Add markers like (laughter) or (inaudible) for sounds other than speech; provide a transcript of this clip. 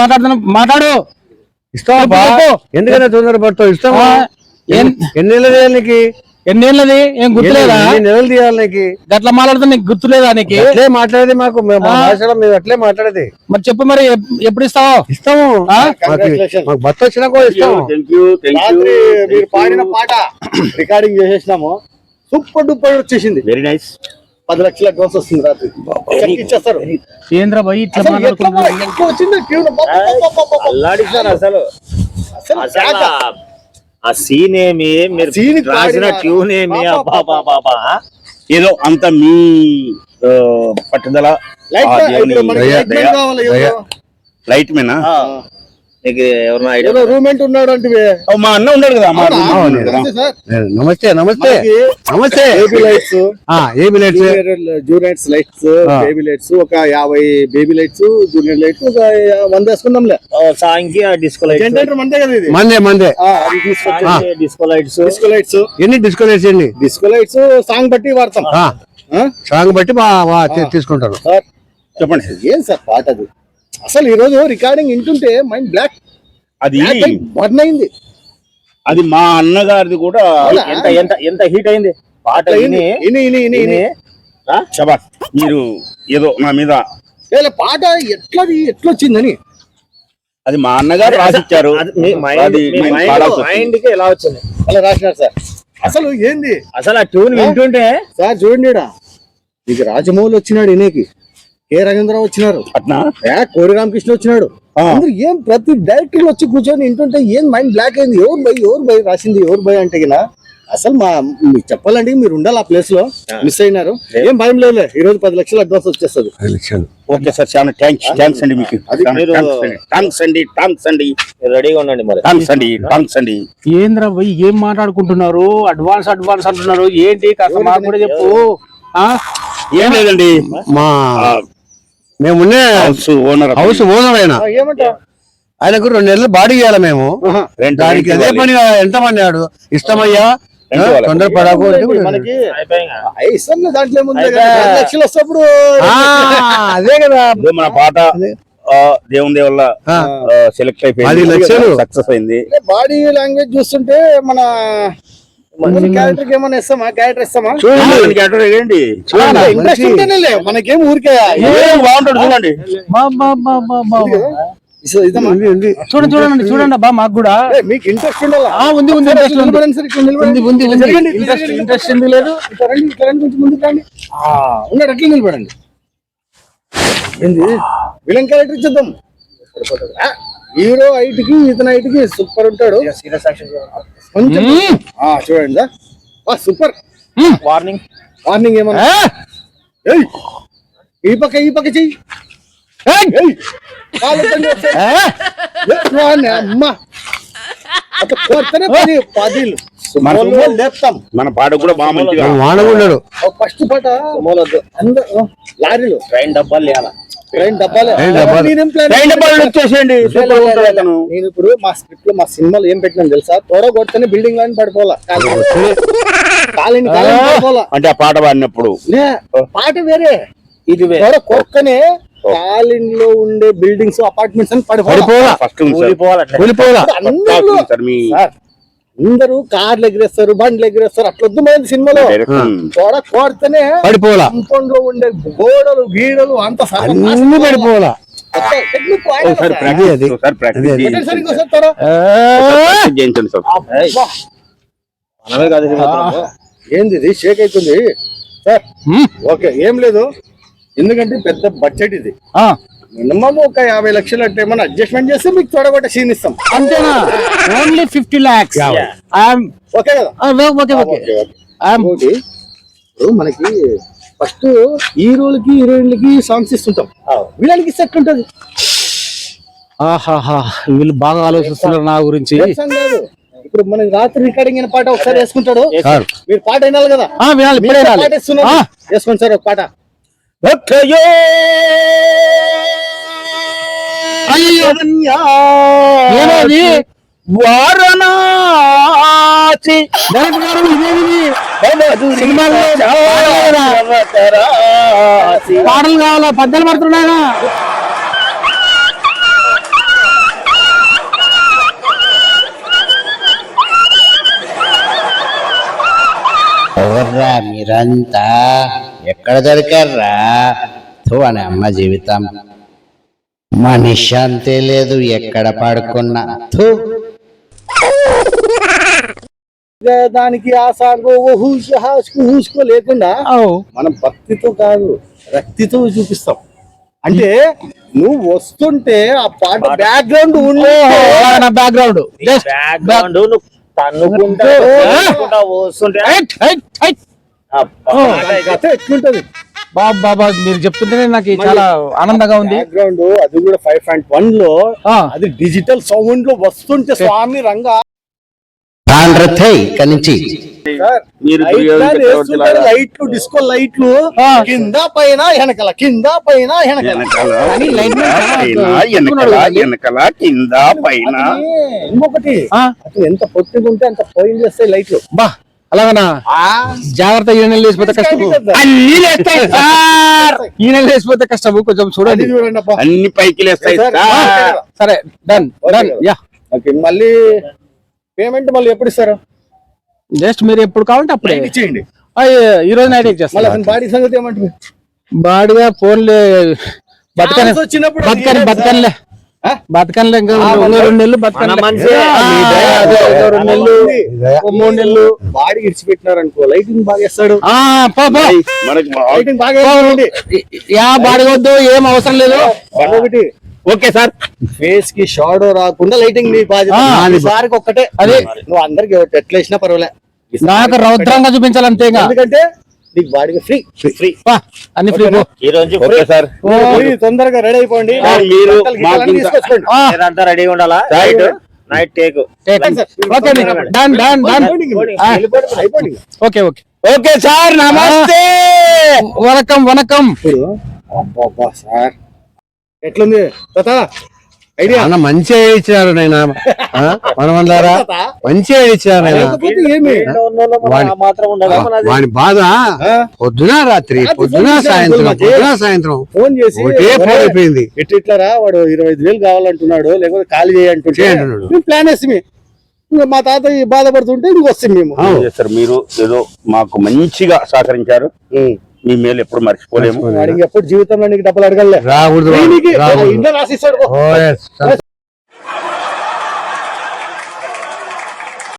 మాట్లాడుతున్నా మాట్లాడు. ఇస్తావా. ఎందుకన్నా తొందర పడతావు? ఇస్తావా? నీకు? ఎన్నేళ్ళది ఏం గుర్తులేదా? నెలలు తీయాలి నీకు? గట్లా మాట్లాడుతున్నా నీకు గుర్తులేదా నీకు? అట్లే మాట్లాడేది మాకు. భాషలో మేము అట్లే మాట్లాడేది. మరి చెప్పు మరి ఎప్- ఎప్పుడు ఇస్తావు? ఇస్తాము? మాకు భర్త వచ్చినా కూడా ఇస్తాము. మీరు పాడిన పాట (clears throat) రికార్డింగ్ చేసేసినాము. సూపర్ డూపర్ వచ్చేసింది. వెరీ నైస్ పది లక్షల అడ్వాన్స్ వస్తుంది రాత్రి. ఇచ్చేస్తారు. ఏంద్ర పోయి అల్లాడిస్తారు అసలు. ఆ సీన్ ఏమి? మీరు రాసిన ట్యూన్ ఏమి? పాపా, అబ్బా బాబా ఏదో అంత మీ పట్టుదల. లైట్ మేనా నీకు ఎవరైనా ఐడియా రూమెంట్ ఉన్నాడు అంటే మా అన్న ఉన్నాడు కదా మా. నమస్తే సార్. నమస్తే నమస్తే. Baby lights. ఆ, ఏ బిలెట్స్ జూనియర్స్ లైట్స్. బేబీ లైట్స్ ఒక యాభై బేబీ లైట్స్ జూనియర్ లైట్స్ ఒక వంద వేసుకుందాంలే. సాయంకి ఆ డిస్కో లైట్స్ జనరేటర్ మందే కదా ఇది? మందే మందే. డిస్కో లైట్స్ డిస్కో లైట్స్ ఎన్ని డిస్కౌంట్ చేయండి డిస్కో లైట్స్ సాంగ్ బట్టి వాడతాం. ఆ, ఆ? సాంగ్ బట్టి బా- బా తీ- తీసుకుంటారు సార్ చెప్పండి. సార్. ఏం సార్ పాట అది అసలు ఈ రోజు రికార్డింగ్ వింటుంటే మైండ్ బ్లాక్. అది బర్న్ అయింది. అది మా అన్నగారిది కూడా? ఎంత ఎంత ఎంత హీట్ అయింది? పాట ఇని విని ఇని ఇని ఇని ఇని ఆ? శబాష్ మీరు ఏదో నా మీద ఏలే, పాట ఎట్లది ఎట్లా వచ్చిందని అది మా అన్నగారు రాసిచ్చారు. ఎలా వచ్చింది? అలా రాసినారు సార్. అసలు ఏంది? అసలు ఆ ట్యూన్ వింటుంటే సార్ చూడండి రాజమౌళి వచ్చినాడు ఇనేకి కె రవీంద్రరావు వచ్చినారు? అట్నా ఏ కోరి రామకృష్ణ వచ్చినాడు. అందరూ ఏం ప్రతి డైరెక్టర్ వచ్చి కూర్చొని వింటుంటే ఏం మైండ్ బ్లాక్ అయింది? ఎవరు బై ఎవరు బై రాసింది? ఎవరు బై అంటే గిన అసలు మా మీకు చెప్పాలండి మీరు ఉండాలి ఆ ప్లేస్లో. మిస్ అయినారు. ఏం భయం లేదు ఈ రోజు పది లక్షలు అడ్వాన్స్ వచ్చేస్తుంది. ఓకే సార్ చాలా థ్యాంక్స్ థ్యాంక్స్ అండి మీకు. మీరు- థాంక్స్ అండి. థాంక్స్ అండి థాంక్స్ అండి. రెడీగా ఉండండి మరి. థాంక్స్ అండి థాంక్స్ అండి. ఏంద్ర పోయి ఏం మాట్లాడుకుంటున్నారు? అడ్వాన్స్ అడ్వాన్స్ అంటున్నారు. ఏంటి? కాస్త మాకు కూడా చెప్పు. ఆ? ఏం లేదండి. మా మేమున్నే హౌస్ ఓనర్ హౌస్ ఓనర్ ఆయన. ఆయనకు రెండు నెలలు బాడీ ఇవ్వాలి మేము. దానికి అదే పని ఎంత మన్నాడు ఇష్టమయ్యా? తొందర పడకు అదే కదా. మన పాట ఆ, దేవుని దేవ వల్ల ఆ. సెలెక్ట్ అయిపోయింది. లక్షలు. సక్సెస్ అయింది. బాడీ లాంగ్వేజ్ చూస్తుంటే మన క్యారెక్టర్కి ఏమైనా ఇస్తామా? క్యారెక్టర్ ఇస్తామా? చూడండి. క్యారెక్టర్ ఏంటి? ఇంట్రెస్ట్ ఉంటేనే మనకేం ఊరికే ఏం బాగుంటాడు చూడండి. బా, బా, బా, బా, బా. చూడండి చూడండి చూడండి అబ్బా మాకు కూడా. ఏ, మీకు ఇంట్రెస్ట్ ఉండాలా? ఆ, ఉంది ఉంది ఇంట్రెస్ట్ ఉంది. ఇంట్రెస్ట్. ఇంట్రెస్ట్ లేదు. ఉన్నాడు అట్లా నిలబడండి. ఏంది? విలన్ క్యారెక్టర్ ఇచ్చేద్దాం. హీరో హైట్కి ఇతని హైట్కి సూపర్ ఉంటాడు. సీరియస్ యాక్షన్ కొంచెం. ఆ, చూడండి. సార్ ఆ, సూపర్. వార్నింగ్ వార్నింగ్ ఏమన్నా? ఏయ్! ఈ పక్క ఈ పక్క చెయ్యి. ఏయ్! కాలు ఎత్తండి ఒకసారి. ఆ, ఏ, వాడిని, అమ్మ. అట్లా కొడితేనే పది పదిలు. మన సుమోలు లేపుతాం. మన పాట కూడా బాగా మంచిగా వానగున్నాడు ఫస్ట్ పాట. అందరూ లారీలు. ట్రైన్ డబ్బాలు లేయాలా నేనేం ఇప్పుడు మా స్క్రిప్ట్లో మా సినిమాలో ఏం పెట్టినాను తెలుసా? త్వర కొడితేనే బిల్డింగ్ లైన్ పడిపోలా కాలిని కాలిని పడిపోలా అంటే ఆ పాట పాడినప్పుడు. పాట వేరే. ఇది త్వర కొక్కనే కాలిన్లో ఉండే బిల్డింగ్స్ అపార్ట్మెంట్స్ అని పడిపోలా అందరూ కార్లు ఎగిరేస్తారు బండ్లు ఎగిరేస్తారు అట్లా వద్దు మన సినిమాలో త్వర కొడితేనే పడిపోలా కాంపౌండ్లో ఉండే గోడలు గీడలు అంత అన్ని పడిపోలా. ఏంది ఇది? షేక్ అవుతుంది. సార్. ఓకే ఏం లేదు. ఎందుకంటే పెద్ద బడ్జెట్ ఇది. ఆ, మినిమం ఒక యాభై లక్షలు అంటే మనం అడ్జస్ట్మెంట్ చేస్తే మీకు తోడగొట్ట సీన్ ఇస్తాం. అంతేనా? ఓన్లీ ఫిఫ్టీ లాక్స్ ఓకే కదా? ఓకే ఇప్పుడు మనకి ఫస్ట్ హీరోలకి హీరోయిన్లకి సాంగ్స్ ఇస్తుంటాం. వీళ్ళకి సెట్ ఉంటుంది. ఆహాహా వీళ్ళు బాగా ఆలోచిస్తున్నారు నా గురించి. ఇప్పుడు మనకి రాత్రి రికార్డింగ్ అయిన పాట ఒకసారి వేసుకుంటాడు. మీరు పాట వినాలి కదా? వినాలి వేసుకోండి సార్ ఒక పాట. అయ్యో! ఏమది? వారణాసి! డైరెక్టర్ గారు ఇదేమిది? సినిమాల్లో పాటలు కావాలా? పద్యాలు పడుతున్నాయా ఎవర్రా మీరంతా. ఎక్కడ దొరికారా థూ అని అమ్మ జీవితం. మనశ్శాంతి లేదు ఎక్కడ పడుకున్నా? థూ ఇక దానికి ఆ సాంగ్ ఊసుకో లేకుండా. మనం భక్తితో కాదు రక్తితో చూపిస్తాం. అంటే నువ్వు వస్తుంటే ఆ పాట బ్యాక్గ్రౌండ్ ఉండే బ్యాక్గ్రౌండ్ జస్ట్ బ్యాక్గ్రౌండ్ ఎట్లుంటది బాబా బాబా మీరు చెప్తుంటేనే నాకు చాలా ఆనందంగా ఉంది. బ్యాక్గ్రౌండ్ అది కూడా ఫైవ్ పాయింట్ వన్లో ఆ. అది డిజిటల్ సౌండ్లో వస్తుంటే స్వామి రంగా. ఇక్కడి నుంచి మీరు లైట్లు డిస్కో లైట్లు కింద పైన వెనకల కింద పైన వెనకల. కింద పైన ఇంకొకటి. ఎంత పొట్టిగా ఉంటే అంత పోయింగ్ చేస్తాయి లైట్లు బా అలాగనా? జాగ్రత్త ఈ నెల లేచిపోతే కష్టం. అన్ని లేస్తాయి సార్. ఈ నెల లేచిపోతే కష్టం కొంచెం చూడండి. అన్ని పైకి లేస్తాయి sir, done done ya. Okay మళ్ళీ పేమెంట్ మళ్ళీ ఎప్పుడు ఇస్తారు? జస్ట్ మీరు ఎప్పుడు కావాలంటే అప్పుడే. ఆ, ఈ- రోజు నైట్ చేస్తాను బాడీ సంగతి ఏమంటుంది? బాడిగా ఫోన్లే బతకని బతకని బతకనిలే? బతకనిలే ఇంకా రెండు నెలలు బతకనిలే మూడు నెలలు. బాడీ ఇడిచిపెట్టినారు అనుకో లైటింగ్ బాగా వేస్తాడండి. యా బాడి వద్దు ఏం అవసరం లేదు. ఒకటి. Okay sir. ఫేస్కి షాడో రాకుండా లైటింగ్ బాధ్యత అది ఈసారికి ఒక్కటే. అదే. నువ్వు అందరికి ఎట్లా వేసినా పర్వాలే. నాకు రౌద్రంగా చూపించాలి అంతేగా ఎందుకంటే నీకు బాడీకి ఫ్రీ ఫ్రీ పా, అన్ని ఫ్రీ పో. ఈ రోజు ఓకే సార్ తొందరగా రెడీ అయిపోండి. మీరు రెడీగా ఉండాలా? Right. Night take. Okay done done done. Okay okay okay sir నమస్తే వనకం వనకం సార్ ఎట్లుంది? తాత ఐడియా? చాలా మంచి ఐడియా ఇచ్చినారు నాయన. మనమందారా? మంచి ఐడియా ఇచ్చినారు నాయన. లేకపోతే ఏమి? వాడి- బాధ? పొద్దున రాత్రి రాత్రి పొద్దున సాయంత్రం. పొద్దున సాయంత్రం ఫోన్ చేసి ఒకటే ఫోన్ అయిపోయింది. ఇట్లా ఇట్లారా వాడు ఇరవై ఐదు వేలు కావాలంటున్నాడు లేకపోతే ఖాళీ చేయంటున్నాడు. మేము ప్లాన్ వేసి ఇంకా మా తాత ఈ బాధపడుతుంటే ఇంక వస్తాం మేము. సార్ మీరు? ఏదో మాకు మంచిగా సహకరించారు. మీ మేలు ఎప్పుడు మర్చిపోలేము. ఎప్పుడు జీవితంలో నీకు డబ్బులు అడగలే. రాకూడదు దీనికి రాకూడదు. ఇంట్లో రాసిస్తాడు.